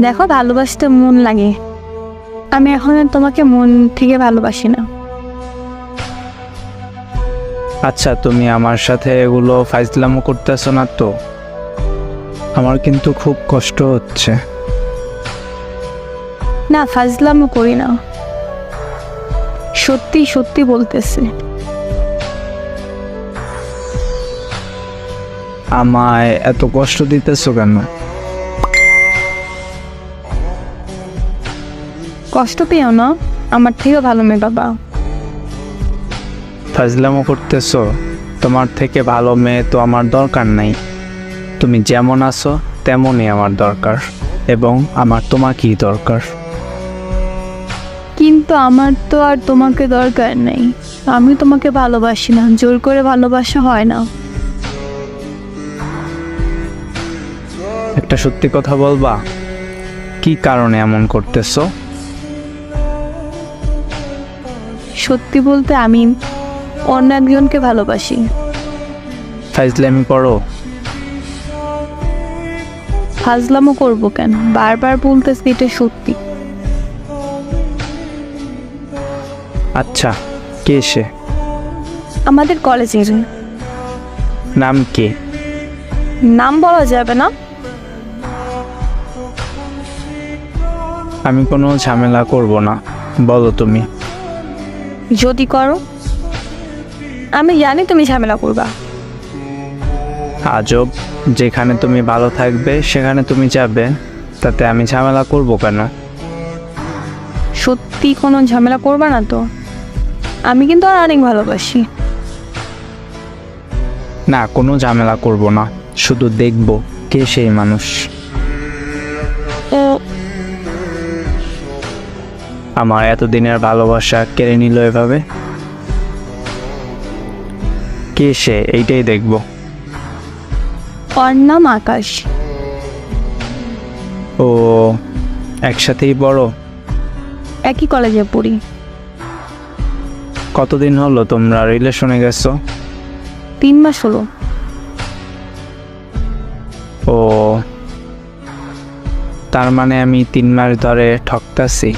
দেখো ভালোবাসতে মন লাগে। আমি এখন তোমাকে মন থেকে ভালোবাসি না। আচ্ছা তুমি আমার সাথে এগুলো ফাইজলামো করতেছো না তো? আমার কিন্তু খুব কষ্ট হচ্ছে। না ফাজলামও করি না। সত্যি সত্যি বলতেছে। আমায় এত কষ্ট দিতেছো কেন? কষ্ট পেও না আমার থেকেও ভালো মেয়ে বাবা। ফাজলামো করতেছো তোমার থেকে ভালো মেয়ে তো আমার দরকার নাই। তুমি যেমন আছো তেমনই আমার দরকার এবং আমার তোমাকেই দরকার। কিন্তু আমার তো আর তোমাকে দরকার নেই। আমি তোমাকে ভালোবাসি না জোর করে ভালোবাসা হয় না। একটা সত্যি কথা বলবা কি কারণে এমন করতেছো? সত্যি বলতে আমি অন্য একজনকে ভালোবাসি। ফাইজলামি করো। ফাজলামও করব কেন? বারবার বলতেছি এটা সত্যি। আচ্ছা কে সে? আমাদের কলেজের। নাম কে? নাম বলা যাবে না। আমি কোনো ঝামেলা করব না বলো তুমি। যদি করো আমি জানি তুমি ঝামেলা করবা। আজব যেখানে তুমি ভালো থাকবে সেখানে তুমি যাবে তাতে আমি ঝামেলা করব কেন? সত্যি কোনো ঝামেলা করবা না তো? আমি কিন্তু আর অনেক ভালোবাসি। না কোনো ঝামেলা করব না শুধু দেখব কে সেই মানুষ। আমার এতদিনের ভালোবাসা কেড়ে নিল এভাবে? কে সে? এইটাই দেখব। ওর নাম আকাশ। ও একসাথেই বড় একই কলেজে পড়ি। কতদিন হলো তোমরা রিলেশনে গেছো? তিন মাস হলো। ও তার মানে আমি তিন মাস ধরে ঠকতাছি।